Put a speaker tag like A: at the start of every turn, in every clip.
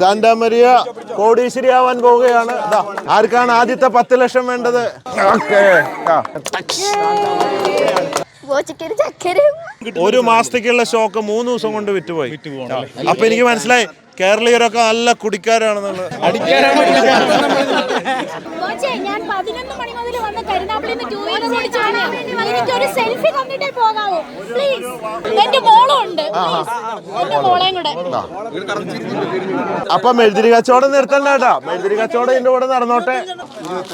A: സാന്റാമരിയ കോടീശ്വരിയാവാൻ പോവുകയാണ്. ദാ, ആർക്കാണ് ആദ്യത്തെ പത്ത് ലക്ഷം വേണ്ടത്? ഒരു മാസത്തേക്കുള്ള ഷോക്ക് മൂന്ന് ദിവസം കൊണ്ട് വിറ്റുപോയി. അപ്പൊ എനിക്ക് മനസ്സിലായി കേരളീയരൊക്കെ നല്ല കുടിക്കാരാണെന്നുള്ളത്
B: ഞാൻ പതിനൊന്ന് മണി മുതൽ വന്ന് കരുനാപ്പള്ളിയിൽ നിന്ന് ടൂ വീലർ ഓടിച്ചു എനിക്ക് ഒരു സെൽഫി തന്നിട്ടേ പോകാവൂ. പ്ലീസ് എന്റെ മോളും ഉണ്ട്. please. എന്റെ മോളെയും കൂടെ.
A: അപ്പൊ മെഴുതിരി കച്ചവടം നിർത്തണ്ട കേട്ടാ. മെഴുതിരി കച്ചവടം ഇതിന്റെ കൂടെ നടന്നോട്ടെ.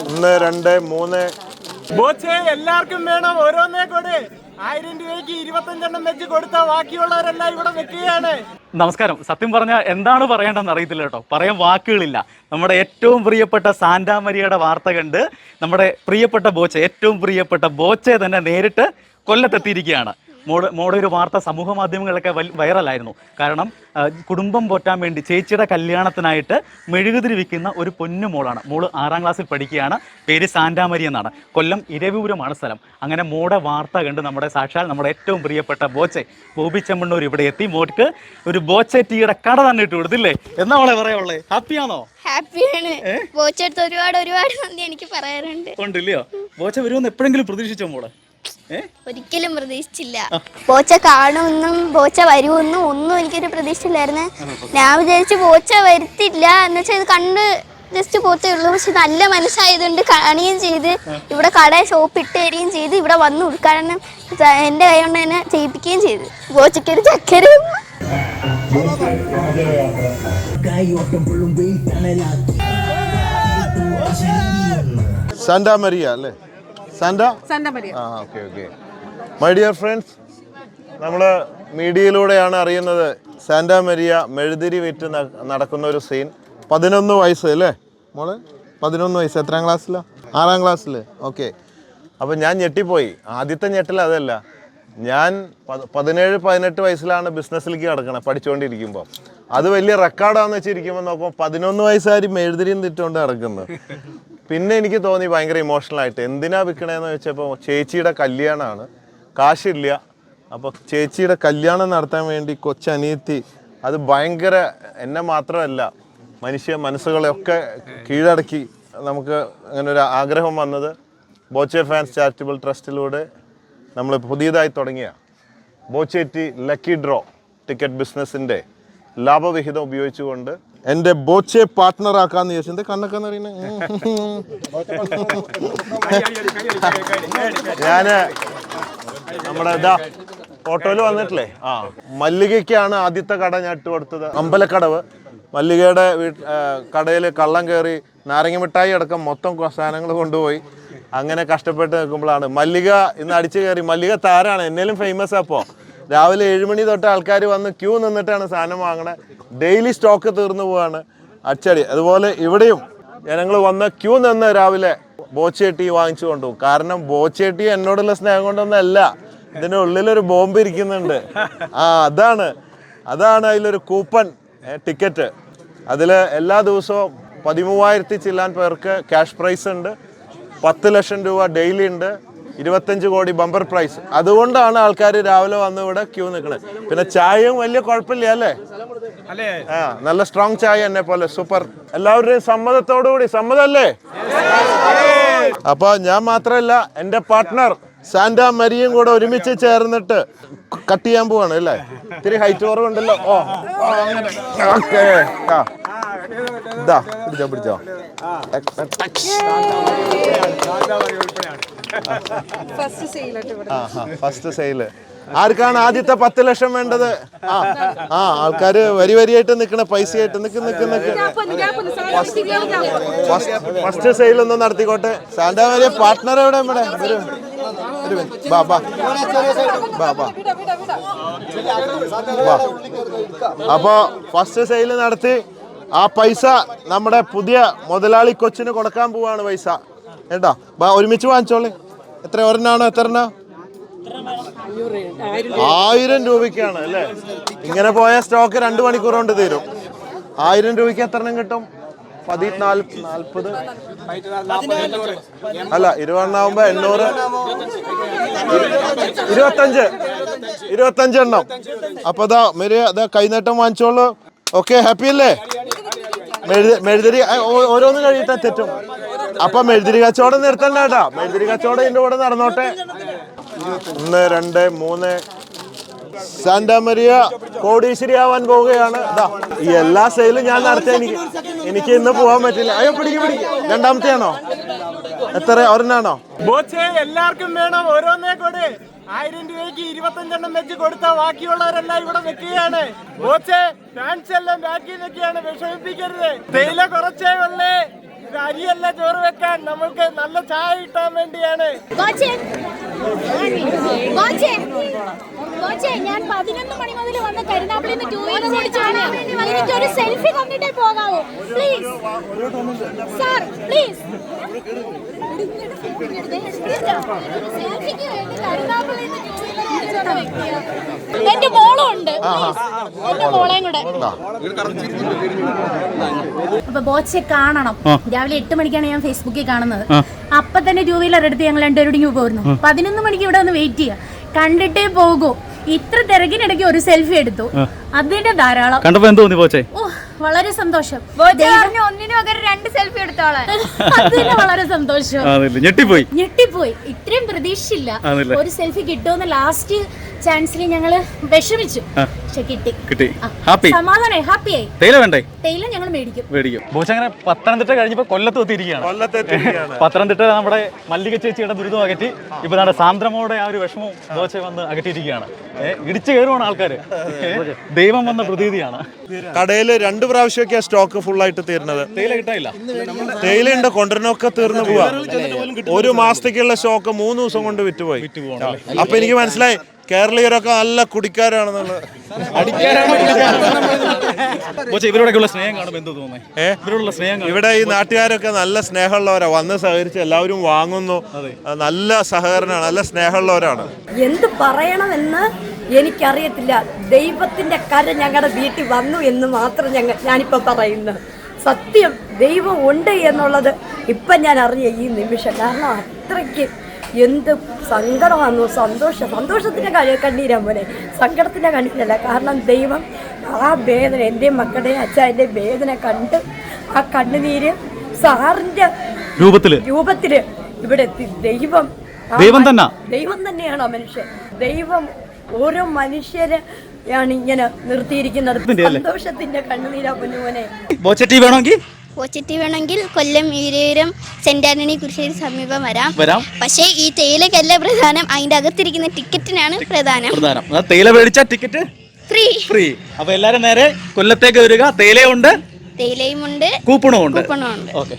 A: ഒന്ന് രണ്ട് മൂന്ന്.
C: ബോച്ചെ എല്ലാവർക്കും വേണം. ഓരോന്നേ കൂടെ. ആയിരം രൂപയ്ക്ക് ഇരുപത്തഞ്ചെണ്ണം വെച്ച് കൊടുത്ത ബാക്കിയുള്ളവരെല്ലാം ഇവിടെ വെക്കുകയാണ്
D: നമസ്കാരം. സത്യം പറഞ്ഞാൽ എന്താണ് പറയേണ്ടതെന്ന് അറിയത്തില്ല കേട്ടോ. പറയാൻ വാക്കുകളില്ല. നമ്മുടെ ഏറ്റവും പ്രിയപ്പെട്ട സാന്റാമരിയുടെ വാർത്ത കണ്ട് നമ്മുടെ പ്രിയപ്പെട്ട ബോച്ച ഏറ്റവും പ്രിയപ്പെട്ട ബോച്ചയെ തന്നെ നേരിട്ട് കൊല്ലത്തെത്തിയിരിക്കുകയാണ്. മോഡ് മോടെ ഒരു വാർത്ത സമൂഹ മാധ്യമങ്ങളിലൊക്കെ വൈറലായിരുന്നു. കാരണം കുടുംബം പോറ്റാൻ വേണ്ടി ചേച്ചിയുടെ കല്യാണത്തിനായിട്ട് മെഴുകുതിരി വിൽക്കുന്ന ഒരു പൊന്നു മോളാണ്. മോൾ ആറാം ക്ലാസ്സിൽ പഠിക്കുകയാണ്. പേര് സാന്റാമരി എന്നാണ്. കൊല്ലം ഇരവിപുരമാണ് സ്ഥലം. അങ്ങനെ മോടെ വാർത്ത കണ്ട് നമ്മുടെ സാക്ഷാൽ നമ്മുടെ ഏറ്റവും പ്രിയപ്പെട്ട ബോച്ചെ ബോബി ചെമ്മണ്ണൂർ ഇവിടെ എത്തി. മോൾക്ക് ഒരു ബോച്ചെ ടീയുടെ കട തന്നെ ഇട്ട് കൊടുത്തില്ലേ? എന്നാ മോളെ പറയാനുള്ളത് ഹാപ്പിയാണോ?
E: ഹാപ്പിയാണ്. ബോച്ചെടുത്ത് ഒരുപാട് ഒരുപാട് നന്ദി എനിക്ക് പറയാറുണ്ട്.
D: ഉണ്ടില്ലയോ? ബോച്ച വരുമെന്ന് എപ്പോഴെങ്കിലും പ്രതീക്ഷിച്ചോ മോളെ?
E: ഒരിക്കലും പ്രതീക്ഷിച്ചില്ല. ബോച്ച കാണുമെന്നും ബോച്ച വരുമെന്നും ഒന്നും എനിക്കൊരു പ്രതീക്ഷയില്ലായിരുന്നു. ഞാൻ വിചാരിച്ചു ബോച്ച വരുത്തില്ല എന്ന് വെച്ചാൽ ഇത് കണ്ട് ജസ്റ്റ് പോത്തേ ഉള്ളൂ. പക്ഷെ നല്ല മനസ്സായതുകൊണ്ട് കാണുകയും ചെയ്ത് ഇവിടെ കട ഷോപ്പ് ഇട്ട് തരികയും ചെയ്ത് ഇവിടെ വന്ന് ഉദ്ഘാടനം എന്റെ കൈ കൊണ്ട് തന്നെ ചെയ്യിപ്പിക്കുകയും ചെയ്തു. ബോച്ചയ്ക്കൊരു ചക്കരയും
A: സാന്റാമരിയ അല്ലേ? സാന്റ? ആ okay okay. My dear friends നമ്മൾ മീഡിയയിലൂടെയാണ് അറിയുന്നത് സാന്റ മരിയ മെഴുതിരി വിറ്റ് നടക്കുന്ന ഒരു സീൻ പതിനൊന്ന് വയസ്സ് അല്ലേ? മോൾ പതിനൊന്ന് വയസ്സ്. എത്രാം ക്ലാസ്സിലാ? ആറാം ക്ലാസ്സിൽ ഓക്കെ. അപ്പം ഞാൻ ഞെട്ടിപ്പോയി. ആദ്യത്തെ ഞെട്ടൽ അതല്ല. ഞാൻ പത്- പതിനേഴ് പതിനെട്ട് വയസ്സിലാണ് ബിസിനസ്സിലേക്ക് കിടക്കണത് പഠിച്ചുകൊണ്ടിരിക്കുമ്പോൾ അത് വലിയ റെക്കോർഡാന്ന് വെച്ചിരിക്കുമ്പോൾ നോക്കുമ്പോൾ പതിനൊന്ന് വയസ്സുകാരും മെഴുതിരിയും തിറ്റുകൊണ്ട് നടക്കുന്നത് പിന്നെ എനിക്ക് തോന്നി ഭയങ്കര ഇമോഷണൽ ആയിട്ട് എന്തിനാ വിൽക്കണേന്ന് വെച്ചപ്പോൾ ചേച്ചിയുടെ കല്യാണമാണ് കാശില്ല. അപ്പോൾ ചേച്ചിയുടെ കല്യാണം നടത്താൻ വേണ്ടി കൊച്ചനിയത്തി അത് ഭയങ്കര എന്നെ മാത്രമല്ല മനുഷ്യ മനസ്സുകളെയൊക്കെ കീഴടക്കി നമുക്ക് അങ്ങനെ ഒരു ആഗ്രഹം വന്നത് ബോച്ചെ ഫാൻസ് ചാരിറ്റബിൾ ട്രസ്റ്റിലൂടെ നമ്മൾ പുതിയതായി തുടങ്ങിയ ബോച്ചേറ്റി ലക്കി ഡ്രോ ടിക്കറ്റ് ബിസിനസ്സിന്റെ ലാഭവിഹിതം ഉപയോഗിച്ചുകൊണ്ട് എന്റെ ബോച്ചെ പാർട്ട്ണർ ആക്കാന്ന് ചോദിച്ചു എന്താ കണ്ണൊക്കെ ഞാൻ നമ്മുടെ ഇതാ ഫോട്ടോയിൽ വന്നിട്ടില്ലേ? ആ. മല്ലികയ്ക്കാണ് ആദ്യത്തെ കട ഞാൻ ഇട്ട് കൊടുത്തത്. അമ്പലക്കടവ്. മല്ലികയുടെ വീട്ട് കടയിൽ കള്ളം കയറി നാരങ്ങ മിഠായി അടക്കം മൊത്തം സാധനങ്ങൾ കൊണ്ടുപോയി. അങ്ങനെ കഷ്ടപ്പെട്ട് നിൽക്കുമ്പോഴാണ് മല്ലിക ഇന്ന് അടിച്ചു കയറി. മല്ലിക താരാണ്. എന്നേലും ഫേമസ് അപ്പോൾ രാവിലെ ഏഴുമണി തൊട്ട് ആൾക്കാർ വന്ന് ക്യൂ നിന്നിട്ടാണ് സാധനം വാങ്ങണത് ഡെയിലി സ്റ്റോക്ക് തീർന്നു പോവാണ് അച്ചടി. അതുപോലെ ഇവിടെയും ജനങ്ങൾ വന്ന് ക്യൂ നിന്ന് രാവിലെ ബോച്ചേട്ടി വാങ്ങിച്ചു കൊണ്ടുപോകും കാരണം ബോച്ചേട്ടി എന്നോടുള്ള സ്നേഹം കൊണ്ടൊന്നല്ല. ഇതിന്റെ ഉള്ളിലൊരു ബോംബ് ഇരിക്കുന്നുണ്ട്. ആ അതാണ്. അതാണ് അതിലൊരു കൂപ്പൺ ടിക്കറ്റ്. അതിൽ എല്ലാ ദിവസവും പതിമൂവായിരത്തി ചില്ലാൻ പേർക്ക് ക്യാഷ് പ്രൈസ് ഉണ്ട്. പത്ത് ലക്ഷം രൂപ ഡെയിലി ഉണ്ട്. ഇരുപത്തഞ്ച് കോടി ബമ്പർ പ്രൈസ്. അതുകൊണ്ടാണ് ആൾക്കാർ രാവിലെ വന്ന് ഇവിടെ ക്യൂ നിൽക്കുന്നത് പിന്നെ ചായയും വലിയ കുഴപ്പമില്ല അല്ലേ? ആ നല്ല സ്ട്രോങ് ചായ എന്നെ പോലെ. സൂപ്പർ. എല്ലാവരുടെയും സമ്മതത്തോടു കൂടി. സമ്മതല്ലേ അപ്പൊ ഞാൻ മാത്രമല്ല എന്റെ പാർട്ട്ണർ സാന്റാ മരിയും കൂടെ ഒരുമിച്ച് ചേർന്നിട്ട് കട്ട് ചെയ്യാൻ പോവാണ് അല്ലേ? ഇത്തിരി ഹൈറ്റ് കുറവുണ്ടല്ലോ. ഓ ഓക്കെ. ഇതാ പിടിച്ചോ പിടിച്ചോ. ഫസ്റ്റ് സെയിൽ ആർക്കാണ് ആദ്യത്തെ പത്ത് ലക്ഷം വേണ്ടത്? ആ ആ ആൾക്കാര് വരി വരിയായിട്ട് നിക്കണ പൈസയായിട്ട് നിൽക്കുന്ന ഫസ്റ്റ് സെയിൽ ഒന്നും നടത്തിക്കോട്ടെ. സാന്റാ വരിയ പാർട്ട്ണർ എവിടെ ഇവിടെ? വരൂ. ഒരു മിനിറ്റ്. ബാ ബാ. ബാ ബാ. ബാ. അപ്പോ ഫസ്റ്റ് സെയിൽ നടത്തി. ആ പൈസ നമ്മുടെ പുതിയ മുതലാളി കൊച്ചിന് കൊടുക്കാൻ പോവാണ് പൈസ. കേട്ടോ? ഒരുമിച്ച് വാങ്ങിച്ചോളി. എത്ര? ഒരെണ്ണാണോ? എത്ര എണ്ണ? ആയിരം രൂപയ്ക്കാണ് അല്ലേ? ഇങ്ങനെ പോയ സ്റ്റോക്ക് രണ്ട് മണിക്കൂർ കൊണ്ട് തീരും. ആയിരം രൂപയ്ക്ക് എത്ര എണ്ണം കിട്ടും? പതി നാൽപ്പത്. അല്ല ഇരുപതെണ്ണാവുമ്പോ എണ്ണൂറ്. ഇരുപത്തഞ്ച്. ഇരുപത്തഞ്ച് എണ്ണം. അപ്പൊ ഇതാ മെരി അതാ കൈനേട്ടം വാങ്ങിച്ചോളൂ. ഓക്കെ ഹാപ്പി അല്ലേ? മെഴുതിരി ഓരോന്ന് കഴിയിട്ട് തെറ്റും. അപ്പൊ മെഴുതിരി കച്ചവടം നിർത്തണ്ട കേട്ടാ. മെഴുതിരി കച്ചവടം ഇതിന്റെ കൂടെ നടന്നോട്ടെ. ഒന്ന് രണ്ട് മൂന്ന്. സാന്റാമരിയ കോടീശ്വരി ആവാൻ പോവുകയാണ്. എല്ലാ സെയിലും ഞാൻ നടത്തിയ എനിക്ക് എനിക്ക് ഇന്ന് പോകാൻ പറ്റില്ല. അയ്യോ പിടിക്ക് പിടിക്ക്. രണ്ടാമത്തെയാണോ? എത്ര ഒരെണ്ണാണോ?
C: എല്ലാവർക്കും വേണം. ഓരോന്നേ കൂടെ. ആയിരം രൂപയ്ക്ക് ഇരുപത്തഞ്ചെണ്ണം വെച്ച് കൊടുത്ത ബാക്കിയുള്ളവരെല്ലാം ഇവിടെ ഫാൻസ് എല്ലാം ബാക്കി വെക്കുകയാണ് വിഷമിപ്പിക്കരുത്. തേയില കുറച്ചേ ഉള്ളേ. ഇത് അരിയല്ല ചോറ് വെക്കാൻ. നമ്മൾക്ക് നല്ല ചായ കിട്ടാൻ വേണ്ടിയാണ്.
B: ഞാൻ പതിനൊന്ന് മണി മുതൽ വന്ന് കരുനാപ്പിളിൽ നിന്ന് ടൂ വീലർ ഓടിച്ചാണ് എനിക്ക് ഒരു സെൽഫി തന്നിട്ടേ പോകാവൂ? പ്ലീസ് സാർ പ്ലീസ് എന്റെ മോളും ഉണ്ട്. എന്റെ മോളെയും കൂടെ. അപ്പൊ ബോച്ചെ കാണണം. രാവിലെ എട്ട് മണിക്കാണ് ഞാൻ ഫേസ്ബുക്കിൽ കാണുന്നത്. അപ്പൊ തന്നെ ടൂ വീലർ എടുത്ത് ഞങ്ങൾ രണ്ടുപേരും പോയിരുന്നു പതിനൊന്ന് മണിക്ക് ഇവിടെ ഒന്ന് വെയിറ്റ് ചെയ്യുക. കണ്ടിട്ടേ പോകൂ. ഇത്ര തിരക്കിനിടയ്ക്ക് ഒരു സെൽഫി എടുത്തു. അതിന്റെ ധാരാളം.
D: കണ്ടപ്പോ എന്ത് തോന്നി പോച്ചേ?
B: ഓ വളരെ സന്തോഷം.
E: ഒന്നിനു പകരം രണ്ട് സെൽഫി എടുത്തോളാം
B: അതിന് വളരെ സന്തോഷം.
D: ഞെട്ടിപ്പോയി.
B: ഞെട്ടിപ്പോയി. ഇത്രയും പ്രതീക്ഷിച്ചില്ല
D: ആണല്ലേ?
B: ഒരു സെൽഫി കിട്ടുമെന്ന് ലാസ്റ്റ് ചാൻസിൽ ഞങ്ങൾ വിഷമിച്ചു. പക്ഷെ കിട്ടി.
D: കിട്ടി. ഹാപ്പി
B: സമാധാനായി. ഹാപ്പിയായി
D: തേയില വേണ്ടേ?
B: തേയില ഞങ്ങൾ മേടിക്കും.
D: മേടിക്കും. ബോച്ച അങ്ങനെ പത്തനംതിട്ട കഴിഞ്ഞപ്പോ കൊല്ലത്ത് എത്തിയിരിക്കുകയാണ്.
A: കൊല്ലത്തെത്തിയിരിക്കുകയാണ്
D: പത്തനംതിട്ട നമ്മുടെ മല്ലിക ചേച്ചിയുടെ ദുരിതം അകറ്റി. ഇപ്പൊ നമ്മുടെ സാന്ദ്രമോടെ ആ ഒരു വിഷമവും ദോശ വന്ന് അകറ്റിയിരിക്കുകയാണ്. ഇടിച്ചു കയറുവാണ് ആൾക്കാര്. ഏ, ദൈവം വന്ന പ്രതീതിയാണ്.
A: കടയിൽ രണ്ട് പ്രാവശ്യമൊക്കെ സ്റ്റോക്ക് ഫുൾ ആയിട്ട് തീർന്നത്.
D: തേയില കിട്ടായില്ല
A: തേയിലുണ്ട് കൊണ്ടുവരണമൊക്കെ തീർന്നു പോവാ. ഒരു മാസത്തേക്കുള്ള സ്റ്റോക്ക് മൂന്ന് ദിവസം കൊണ്ട് വിറ്റുപോയി. അപ്പൊ എനിക്ക് മനസ്സിലായി കേരളീയരൊക്കെ നല്ല കുടിക്കാരാണെന്നുള്ളത്
D: ഇവരോടൊക്കെയുള്ള സ്നേഹം കാണുമ്പോൾ എന്ത് തോന്നുന്നേ?
A: ഏ?
D: ഇവരോടുള്ള സ്നേഹം
A: ഇവിടെ ഈ നാട്ടുകാരൊക്കെ നല്ല സ്നേഹമുള്ളവരാ. വന്ന് സഹകരിച്ച് എല്ലാവരും വാങ്ങുന്നു. നല്ല സഹകരണമാണ് നല്ല സ്നേഹമുള്ളവരാണ്.
F: എന്ത് പറയണമെന്ന് എനിക്കറിയത്തില്ല. ദൈവത്തിന്റെ കര ഞങ്ങളുടെ വീട്ടിൽ വന്നു എന്ന് മാത്രം ഞങ്ങൾ ഞാനിപ്പോൾ പറയുന്നു. സത്യം ദൈവം ഉണ്ട് എന്നുള്ളത് ഇപ്പം ഞാൻ അറിഞ്ഞ ഈ നിമിഷം. കാരണം അത്രയ്ക്ക് എന്ത് സങ്കടമാണെന്നോ സന്തോഷം സന്തോഷത്തിന്റെ കഴി കണ്ണീരാ പോലെ സങ്കടത്തിന്റെ കണ്ണീരല്ല കാരണം ദൈവം ആ വേദന എന്റെ മക്കളുടെയും അച്ഛന്റെ വേദന കണ്ട് ആ കണ്ണുനീര് സാറിന്റെ
D: രൂപത്തിൽ
F: രൂപത്തിൽ ഇവിടെ ദൈവം
D: ദൈവം തന്നെ.
F: ദൈവം തന്നെയാണോ മനുഷ്യൻ. ദൈവം ഓരോ മനുഷ്യരെ ആണ് ഇങ്ങനെ നിർത്തിയിരിക്കുന്നത്? സന്തോഷത്തിന്റെ കണ്ണുനീരാ പൊന്നുമോനെ
D: വേണമെങ്കിൽ
E: പോസിറ്റീവ് വേണമെങ്കിൽ കൊല്ലം ഈരൂരം സെന്റ് ആന്റണി കുരിശ്ശേരി സമീപം വരാം.
D: വരാം.
E: പക്ഷേ ഈ തേയിലക്കല്ല പ്രധാനം അതിന്റെ അകത്തിരിക്കുന്ന ടിക്കറ്റിനാണ് പ്രധാനം.
D: പ്രധാനം. ആ തേയില മേടിച്ച ടിക്കറ്റ്?
E: ഫ്രീ.
D: ഫ്രീ. അപ്പൊ എല്ലാരും നേരെ കൊല്ലത്തേക്ക് വരിക. തേയിലയുണ്ട്.
E: തേയിലയുമുണ്ട്.
D: കൂപ്പണും ഉണ്ട്
E: കൂപ്പണും ഉണ്ട്
D: ഓക്കെ.